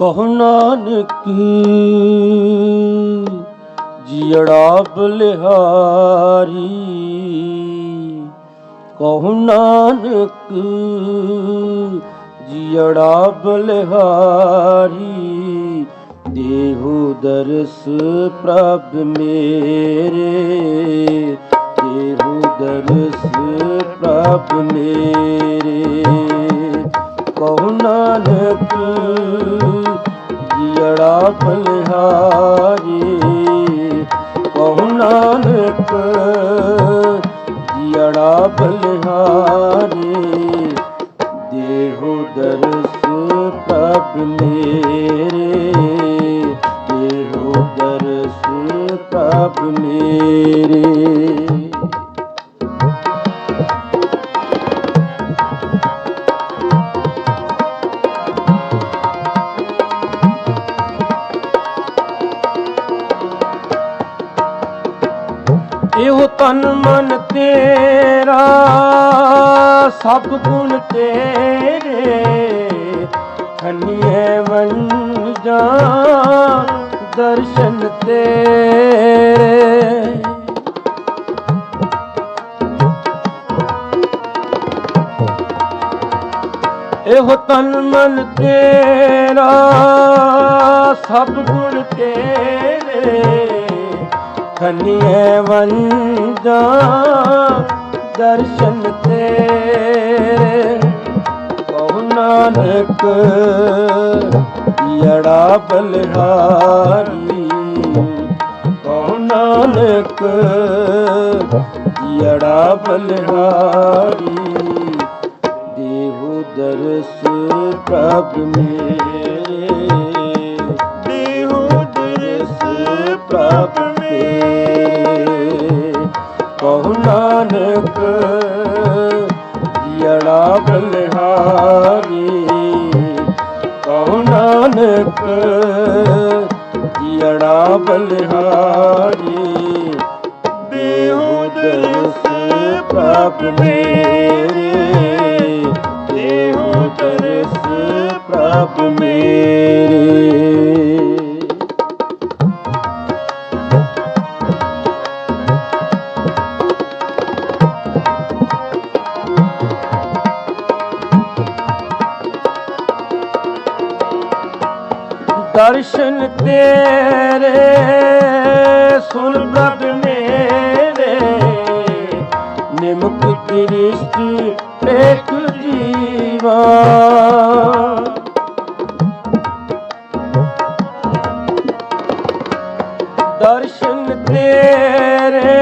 ਕਹੋ ਨਾਨਕ, ਜੀੜਾ ਬਲਿਹਾਰੀ। ਕਹੋ ਨਾਨਕ, ਜੀੜਾ ਬਲਿਹਾਰੀ, ਦੇਹੋ ਦਰਸ ਪ੍ਰਭ ਮੇਰੇ। ਦੇਹੋ ਦਰਸ ਪ੍ਰਭ ਮੇਰੇ। ਕਹੋ ਨਾਨਕ ਜੀੜਾ ਬਲਿਹਾਰੀ ਕਹੋ ਨਾਨਕ ਜੀੜਾ ਬਲਿਹਾਰੀ ਦੇਹੋ ਦਰਸ ਪ੍ਰਭ ਮੇਰੇ ਦੇਹੋ ਦਰਸ ਪ੍ਰਭ ਮੇਰੇ। ਤਨ ਮਨ ਤੇਰਾ, ਸਭ ਗੁਣ ਤੇਰੇ ਖੰਨੀਏ ਵੰਜਾ ਦਰਸ਼ਨ ਤੇਰੇ। ਇਹੋ ਤਨ ਮਨ ਤੇਰਾ, ਸਭ ਗੁਣ ਤੇਰੇ ਖੰਨੀਏ ਵੰਜਾ ਦਰਸ਼ਨ ਤੇਰੇ। ਕਹੋ ਨਾਨਕ, ਯੜਾ ਬਲਹਾਰੀ। ਕਹੋ ਨਾਨਕ, ਯੜਾ ਬਲਿਹਾਰੀ। ਦੇਹੋ ਦਰਸ ਪ੍ਰਭ ਮੇਰੇ। ਦੇਹੋ ਦਰਸ ਪ੍ਰਭ ਮੇਰੇ ਕਹੋ ਨਾਨਕ ਜੜਾ ਬਲਿਹਾਰੀ। ਕਹੋ ਨਾਨਕ ਜੜਾ ਬਲਿਹਾਰੀ। ਦੇਹੋ ਦਰਸ ਪ੍ਰਭ ਮੇਰੇ। ਦੇਹੋ ਦਰਸ ਪ੍ਰਭ ਮੇਰੇ। ਦਰਸ਼ਨ ਤੇਰੇ ਸੁਨ ਪ੍ਰਭ ਮੇਰੇ। ਨਿਮਕ ਦ੍ਰਿਸ਼ਟੀ ਇੱਕ ਜੀਵਾ। ਦਰਸ਼ਨ ਤੇਰੇ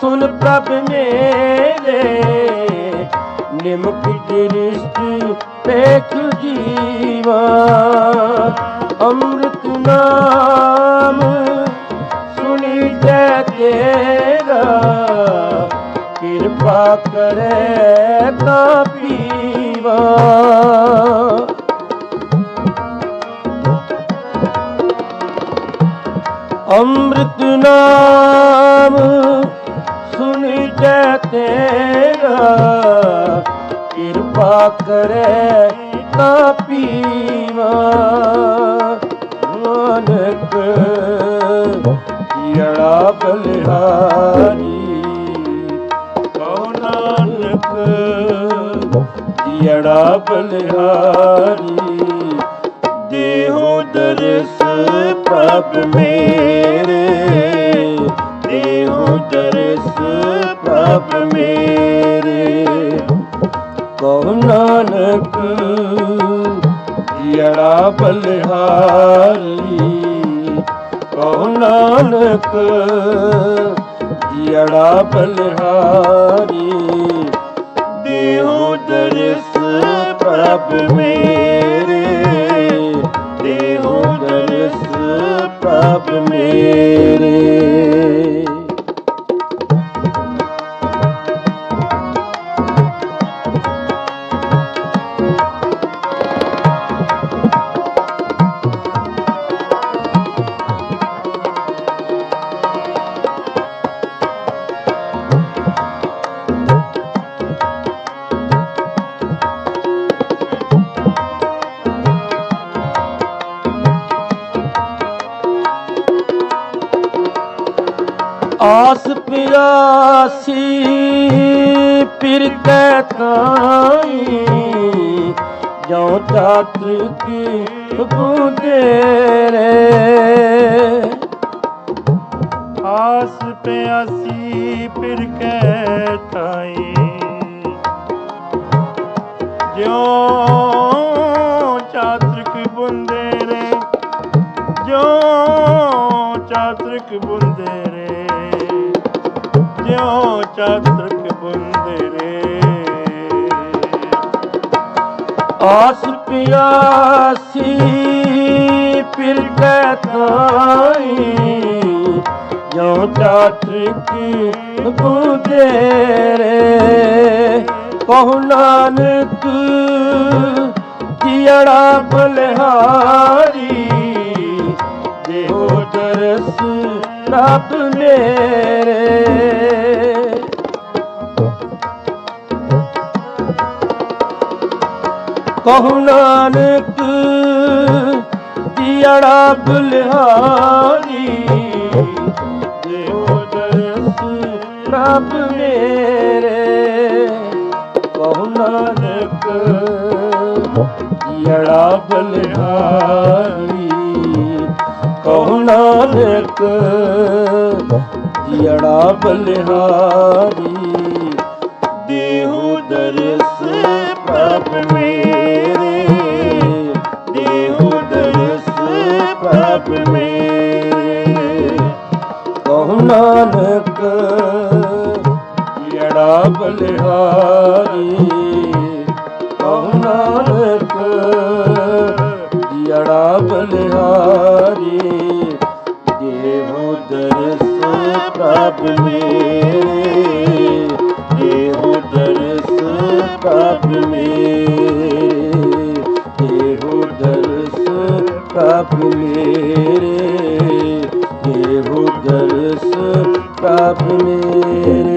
ਸੁਨ ਪ੍ਰਭ ਮੇਰੇ। ਨਿਮਕ ਦ੍ਰਿਸ਼ਟੀ ਇੱਕ ਜੀਵਾ ਅੰਮ੍ਰਿਤ ਨਾਮ ਸੁਣੀ ਜੈ ਤੇਰਾ, ਕਿਰਪਾ ਕਰੇ ਤਾਂ ਪੀਵਾ। ਅੰਮ੍ਰਿਤ ਨਾਮ ਸੁਣੀ ਜੈ ਤੇਰਾ ਕਿਰਪਾ ਕਰੇ ਤਾਂ ਪੀਵਾ। ਨਾਨਕ ਜੜਾ ਬਲਿਹਾਰੀ। ਕਹੋ ਨਾਨਕ ਜੜਾ ਬਲਿਹਾਰੀ। ਦੇਹੋ ਦਰਸ ਪ੍ਰਭ ਮੇਰੇ। ਦੇਹੋ ਦਰਸ ਪ੍ਰਭ ਮੇਰੇ। ਨਾਨਕ ਜੜਾ ਬਲਿਹਾਰੀ। ਕਹੋ ਨਾਨਕ ਜੜਾ ਬਲਿਹਾਰੀ। ਦੇਹੋ ਦਰਸ ਪ੍ਰਭ ਮੇਰੇ। ਆਸ ਪਿਆਸੀ ਪਿਰ ਕੈ ਤਾਈ ਜੋ ਚਾਤਰ ਕੀ ਬੂੰਦੇ ਰੇ। ਆਸ ਪਿਆਸੀ ਫਿਰ ਕੈ ਤਾਈ ਜਿਉ ਚਾਤ੍ਰਿਕ ਬੁੰਦੇ ਰੇ, ਜਿਉ ਚਾਤ੍ਰਿਕ ਬੁੰਦੇ ਜਿਉ ਚਾਤ੍ਰਿਕ ਬੁੰਦੇ ਆਸ ਪਿਆਸੀ ਪਿਰ ਕੈ ਤਾਈ ਜੋ ਚਾਤਰ ਕੀ ਬੂਦੇ ਰੇ ਕਹੋ ਨਾਨਕ ਜੀੜਾ ਬਲਿਹਾਰੀ ਦੇਹੋ ਦਰਸ ਰੱਬ ਮੇਰੇ। ਕਹੋ ਨਾਨਕ ਜੀੜਾ ਬਲਿਹਾਰੀ ਦੇਹੋ ਦਰਸ ਰੱਬ ਮੇਰੇ। ਕਹੋ ਨਾਨਕ ਜੀੜਾ ਬਲਿਹਾਰੀ ਕਹੋ ਨਾਨਕ ਜੀੜਾ ਬਲਿਹਾਰੀ ਦੇਹੋ ਦਰਸ ਕਹੋ ਨਾਨਕ ਜੜਾ ਬਲਿਹਾਰੀ। ਕਹੋ ਨਾਨਕ ਜੜਾ ਬਲਿਹਾਰੀ। ਦੇਹੋ ਦਰਸ ਪ੍ਰਭ ਮੇਰੇ ਦੇਹੋ ਦਰਸ ਪ੍ਰਭ ਮੇਰੇ ਪ੍ਰਭ ਮੇਰੇ ਦੇਹੋ ਦਰਸ ਪ੍ਰਭ ਮੇਰੇ।